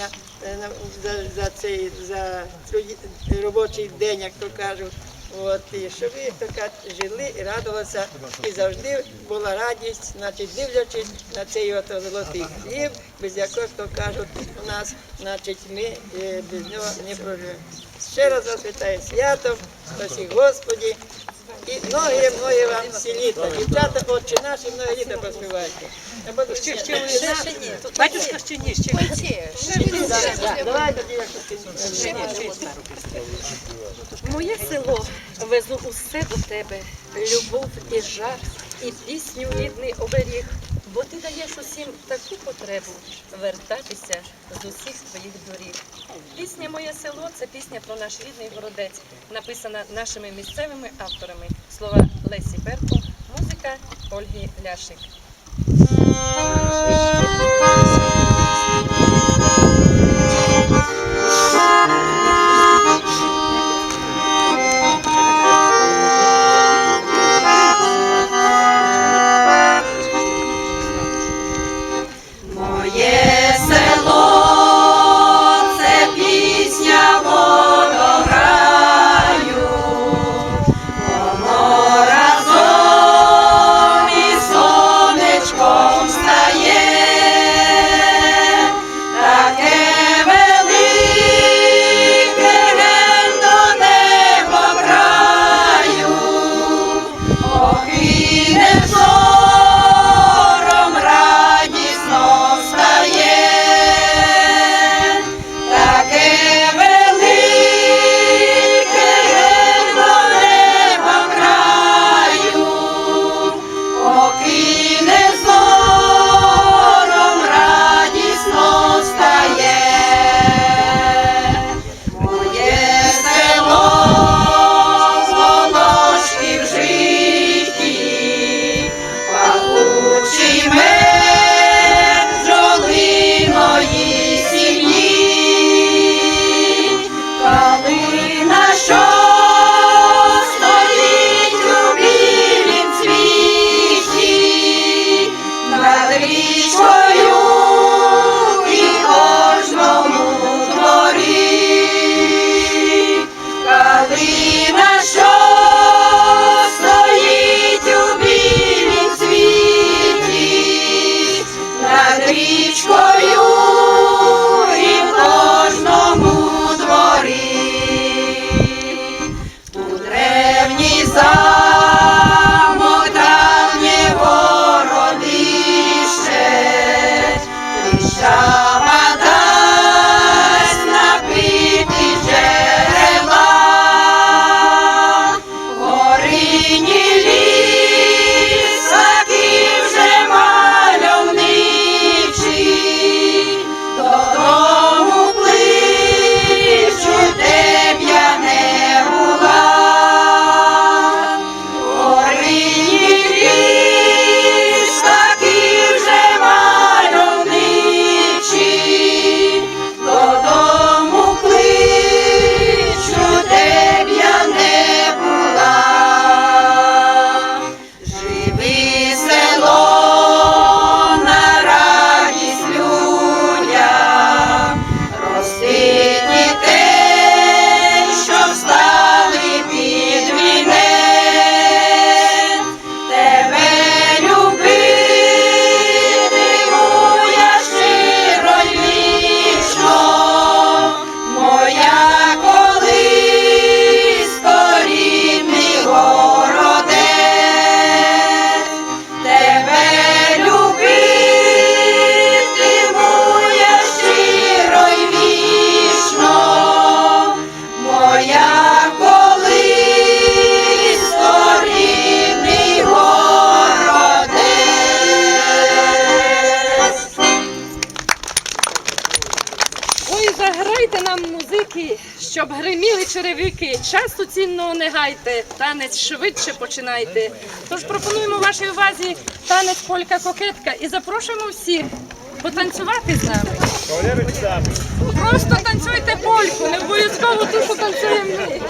задоволення е, за, за цей за робочий день, як то кажуть. От, і щоб ви так жили і радувалися, і завжди була радість, значить, дивлячись на цей от золотий хліб, без якого, то кажуть, у нас, значить, ми е, без нього не проживемо. Ще раз вас вітаю святом, спасі Господі, і ноги, ноги вам всі літа. Дівчата, отче наші, многі літа. Я буду ще, ще, ще, ще, ні. Батюшка ще ні, ще ні. Давай тоді якось. Моє село везу усе до тебе, любов і жар, і пісню рідний оберіг, бо ти даєш усім таку потребу вертатися з усіх твоїх доріг. Пісня Моє село це пісня про наш рідний городець, написана нашими місцевими авторами. Слова Лесі Берко, музика Ольги Ляшик. 想 нам щоб гриміли черевики. Часу цінного не гайте, танець швидше починайте. Тож пропонуємо вашій увазі танець полька кокетка і запрошуємо всіх потанцювати з нами. Просто танцюйте польку, не обов'язково ту, що танцюємо ми.